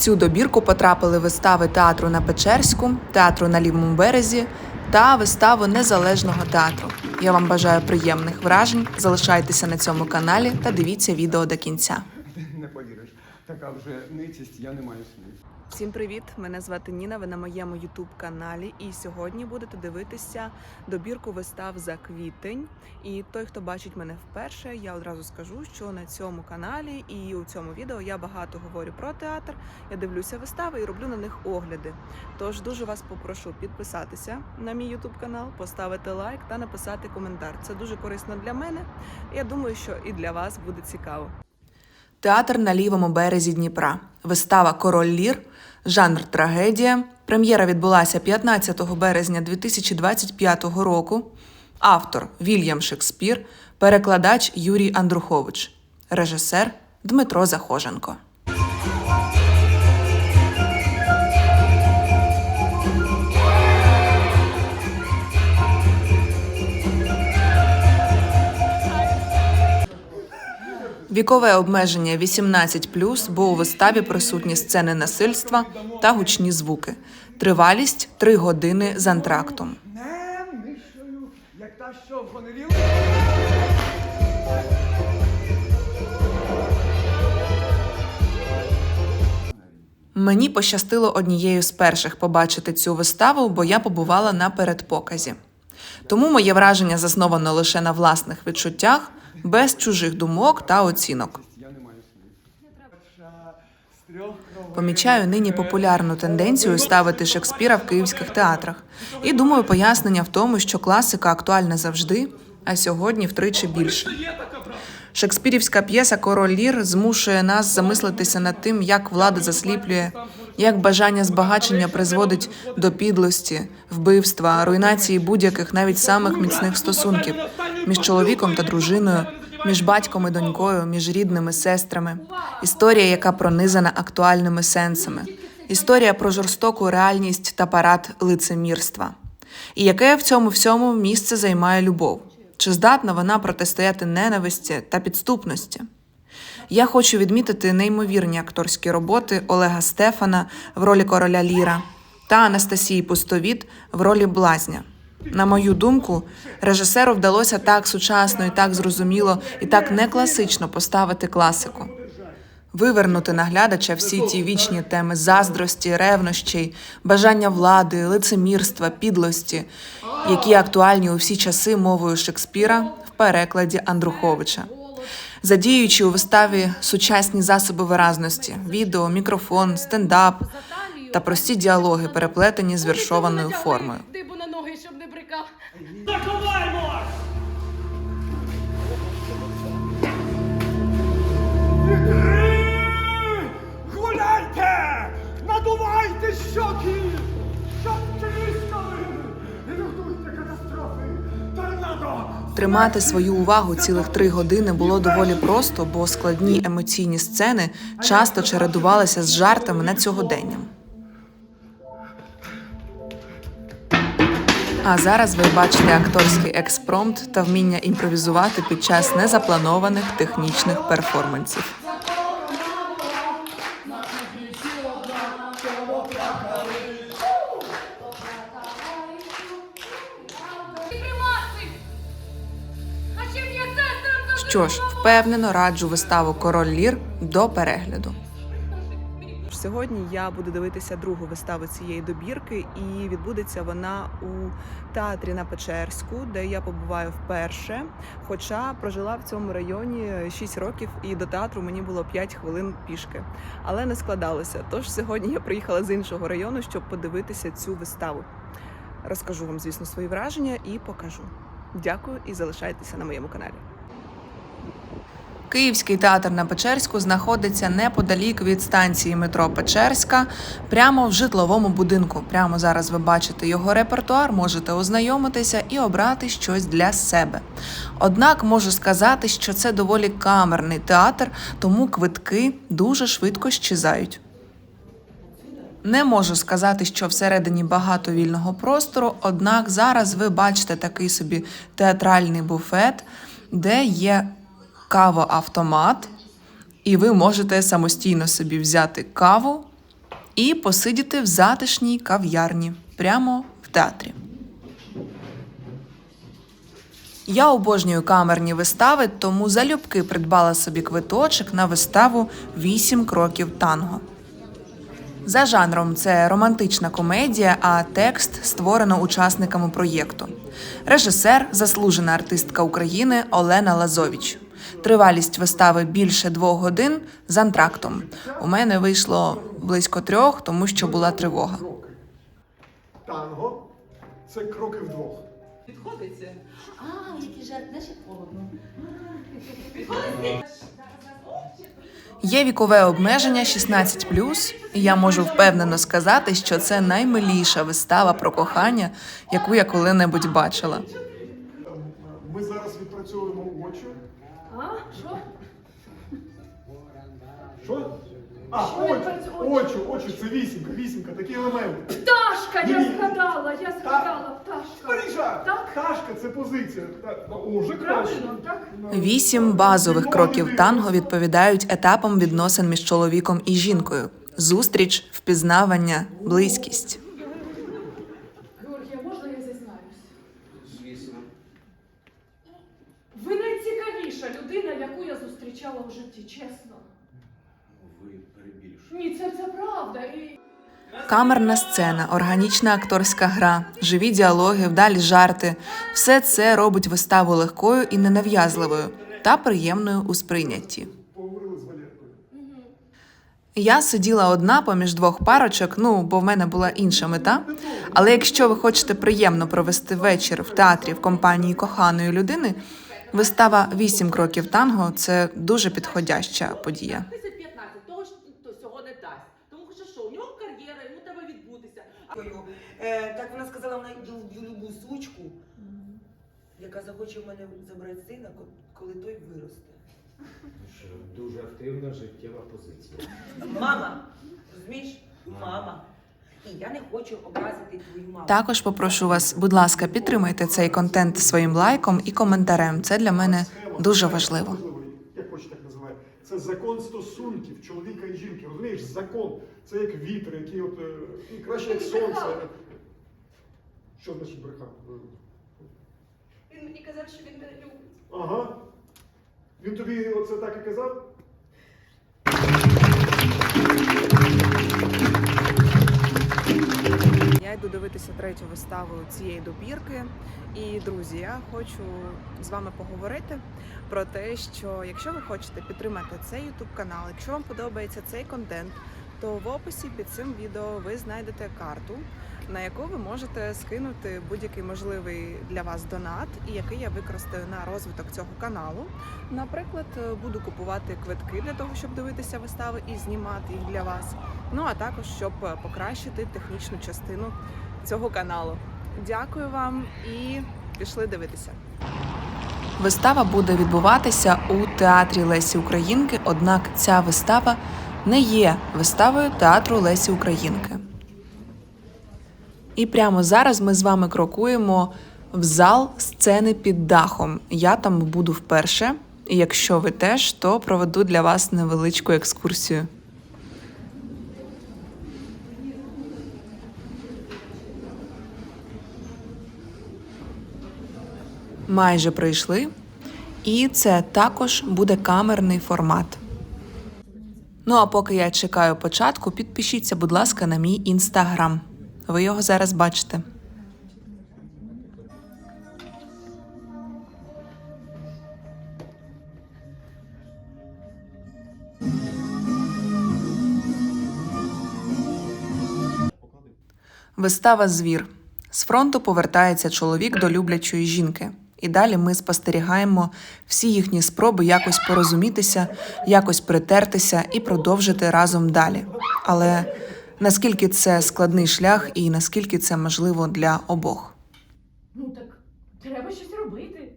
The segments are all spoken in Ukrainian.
цю добірку потрапили вистави театру на Печерську, театру на лівому березі та виставу незалежного театру. Я вам бажаю приємних вражень. Залишайтеся на цьому каналі та дивіться відео до кінця. Не повіриш, така вже ницість, я не маю слів. Всім привіт! Мене звати Ніна. Ви на моєму ютуб каналі. І сьогодні будете дивитися добірку вистав за квітень. І той, хто бачить мене вперше, я одразу скажу, що на цьому каналі і у цьому відео я багато говорю про театр. Я дивлюся вистави і роблю на них огляди. Тож дуже вас попрошу підписатися на мій ютуб канал, поставити лайк та написати коментар. Це дуже корисно для мене. Я думаю, що і для вас буде цікаво. Театр на лівому березі Дніпра. Вистава Король Лір, жанр трагедія. Прем'єра відбулася 15 березня 2025 року. Автор Вільям Шекспір, перекладач Юрій Андрухович, режисер Дмитро Захоженко. Вікове обмеження 18+, бо у виставі присутні сцени насильства та гучні звуки. Тривалість 3 години з антрактом. Мені пощастило однією з перших побачити цю виставу, бо я побувала на передпоказі. Тому моє враження засновано лише на власних відчуттях, без чужих думок та оцінок. Помічаю нині популярну тенденцію ставити Шекспіра в київських театрах. І думаю, пояснення в тому, що класика актуальна завжди, а сьогодні втричі більше. Шекспірівська п'єса Король Лір змушує нас замислитися над тим, як влада засліплює, як бажання збагачення призводить до підлості, вбивства, руйнації будь-яких, навіть самих міцних стосунків між чоловіком та дружиною, між батьком і донькою, між рідними сестрами. Історія, яка пронизана актуальними сенсами. Історія про жорстоку реальність та парад лицемірства. І яке в цьому всьому місце займає любов? Чи здатна вона протистояти ненависті та підступності? Я хочу відмітити неймовірні акторські роботи Олега Стефана в ролі короля Ліра та Анастасії Пустовіт в ролі блазня. На мою думку, режисеру вдалося так сучасно і так зрозуміло і так некласично поставити класику. Вивернути на глядача всі ті вічні теми заздрості, ревнощей, бажання влади, лицемірства, підлості, які актуальні у всі часи мовою Шекспіра в перекладі Андруховича. Задіюючи у виставі сучасні засоби виразності, відео, мікрофон, стендап та прості діалоги, переплетені з віршованою формою. На брикав. Заховаймо! Гуляйте! Надувайте щоки! Щоб тріскали! Рятуйте катастрофи! Торнадо! Тримати свою увагу цілих три години було доволі просто, бо складні емоційні сцени часто чередувалися з жартами над сьогоденням. А зараз ви бачите акторський експромт та вміння імпровізувати під час незапланованих технічних перформансів. Що ж, впевнено раджу виставу Король Лір до перегляду. Сьогодні я буду дивитися другу виставу цієї добірки, і відбудеться вона у театрі на Печерську, де я побуваю вперше. Хоча прожила в цьому районі 6 років, і до театру мені було 5 хвилин пішки. Але не складалося. Тож сьогодні я приїхала з іншого району, щоб подивитися цю виставу. Розкажу вам, звісно, свої враження і покажу. Дякую і залишайтеся на моєму каналі. Київський театр на Печерську знаходиться неподалік від станції метро Печерська, прямо в житловому будинку. Прямо зараз ви бачите його репертуар, можете ознайомитися і обрати щось для себе. Однак можу сказати, що це доволі камерний театр, тому квитки дуже швидко щезають. Не можу сказати, що всередині багато вільного простору, однак зараз ви бачите такий собі театральний буфет, де є кавоавтомат, і ви можете самостійно собі взяти каву і посидіти в затишній кав'ярні прямо в театрі. Я обожнюю камерні вистави, тому залюбки придбала собі квиточок на виставу «Вісім кроків танго. За жанром це романтична комедія, а текст створено учасниками проєкту. Режисер, заслужена артистка України Олена Лазович. Тривалість вистави більше двох годин з антрактом. У мене вийшло близько трьох, тому що була тривога. Танго це кроки вдвох. А, який жарт, наче холодно. Є вікове обмеження 16 і я можу впевнено сказати, що це наймиліша вистава про кохання, яку я коли-небудь бачила. Ми зараз відпрацьовуємо очі. А, що? Що? А, очі, очі, очі, це вісімка, вісімка, такі елементи. Пташка, я згадала, я згадала, пташка. Парижа! Так? Пташка це позиція. Так, ну, Уже краще. Правильно, так? Вісім базових кроків танго відповідають етапам відносин між чоловіком і жінкою: зустріч, впізнавання, близькість. Георгія, можна я зізнаюсь? Звісно. Ви найцікавіша людина, яку я зустрічала в житті, чесно. Ви перебільшуєте. Ні, це, це правда. І... Камерна сцена, органічна акторська гра, живі діалоги, вдалі жарти все це робить виставу легкою і ненав'язливою та приємною у сприйнятті. Я сиділа одна поміж двох парочок, ну бо в мене була інша мета. Але якщо ви хочете приємно провести вечір в театрі в компанії коханої людини, вистава «Вісім кроків танго це дуже підходяща подія. 10-15, того ж то цього не дасть. Тому що що, у нього кар'єра, йому треба відбутися. Е, так вона сказала, вона ю- любу сучку, яка захоче в мене забрати сина, ко- коли той виросте. Що Дуже активна життєва позиція. Мама, розумієш? Мама. І я не хочу образити твою маму. Також попрошу вас, будь ласка, підтримайте цей контент своїм лайком і коментарем. Це для мене Схема, дуже важливо. Як хочете так називає. Це закон стосунків чоловіка і жінки. Розумієш, закон. Це як вітер, який от е, і краще як сонце. Що значить брехав? Він мені казав, що він мене любить. Ага. Він тобі оце так і казав? Я йду дивитися третю виставу цієї добірки. І друзі, я хочу з вами поговорити про те, що якщо ви хочете підтримати цей YouTube канал, якщо вам подобається цей контент, то в описі під цим відео ви знайдете карту, на яку ви можете скинути будь-який можливий для вас донат, і який я використаю на розвиток цього каналу. Наприклад, буду купувати квитки для того, щоб дивитися вистави і знімати їх для вас. Ну а також щоб покращити технічну частину цього каналу. Дякую вам і пішли дивитися. Вистава буде відбуватися у театрі Лесі Українки, однак ця вистава не є виставою театру Лесі Українки. І прямо зараз ми з вами крокуємо в зал сцени під дахом. Я там буду вперше. І якщо ви теж, то проведу для вас невеличку екскурсію. Майже прийшли. І це також буде камерний формат. Ну а поки я чекаю початку, підпишіться, будь ласка, на мій інстаграм. Ви його зараз бачите. Вистава Звір. З фронту повертається чоловік до люблячої жінки. І далі ми спостерігаємо всі їхні спроби якось порозумітися, якось притертися і продовжити разом далі. Але наскільки це складний шлях і наскільки це можливо для обох? Ну так треба щось робити.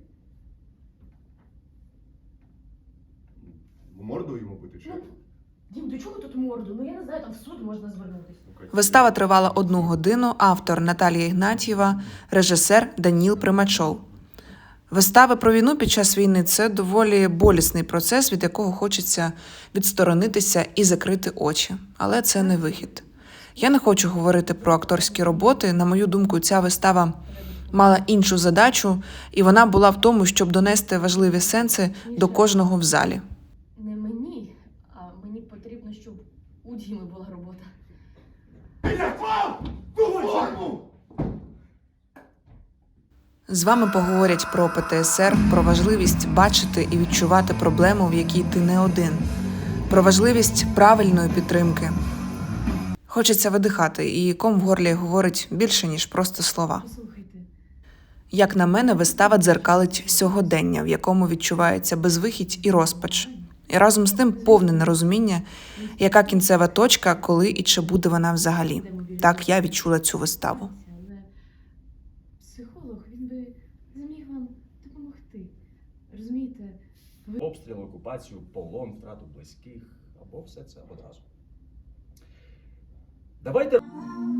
Морду йому бити чи? Ну, Дім, до чого тут морду? Ну я не знаю, там в суд можна звернутися. Вистава тривала одну годину. Автор Наталія Ігнатьєва, режисер Даніл Примачов. Вистави про війну під час війни це доволі болісний процес, від якого хочеться відсторонитися і закрити очі. Але це не вихід. Я не хочу говорити про акторські роботи. На мою думку, ця вистава мала іншу задачу, і вона була в тому, щоб донести важливі сенси до кожного в залі. Не мені, а мені потрібно, щоб у Діми була робота. З вами поговорять про ПТСР, про важливість бачити і відчувати проблему, в якій ти не один, про важливість правильної підтримки. Хочеться видихати, і ком в горлі говорить більше, ніж просто слова. Як на мене, вистава дзеркалить сьогодення, в якому відчувається безвихідь і розпач, і разом з тим повне нерозуміння, яка кінцева точка, коли і чи буде вона взагалі. Так я відчула цю виставу. але психолог, він би зміг вам допомогти. Розумієте? Обстріл, окупацію, полон, втрату близьких або все це одразу. Давайте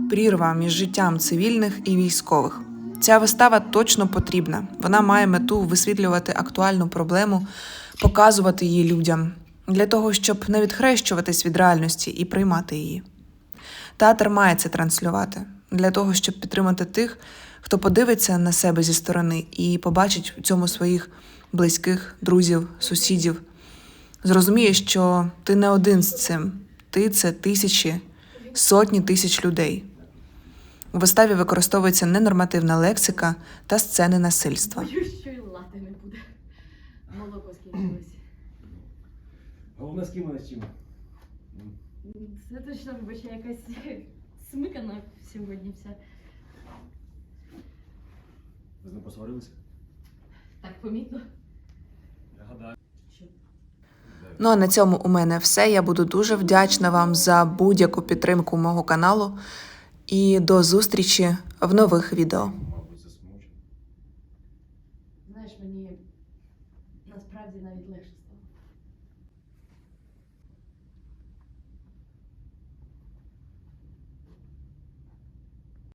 Прірва між життям цивільних і військових. Ця вистава точно потрібна. Вона має мету висвітлювати актуальну проблему, показувати її людям для того, щоб не відхрещуватись від реальності і приймати її. Театр має це транслювати для того, щоб підтримати тих, хто подивиться на себе зі сторони і побачить в цьому своїх близьких, друзів, сусідів. Зрозуміє, що ти не один з цим, ти це тисячі, сотні тисяч людей. У виставі використовується ненормативна лексика та сцени насильства. Боюсь, що й лати не буде. Молоко скінчилось. головне з ким з чим. Це точно вибачте, якась смикана сьогодні вся. Ви з ним посварилися? Так помітно. Я гадаю. Ну а на цьому у мене все. Я буду дуже вдячна вам за будь-яку підтримку мого каналу і до зустрічі в нових відео.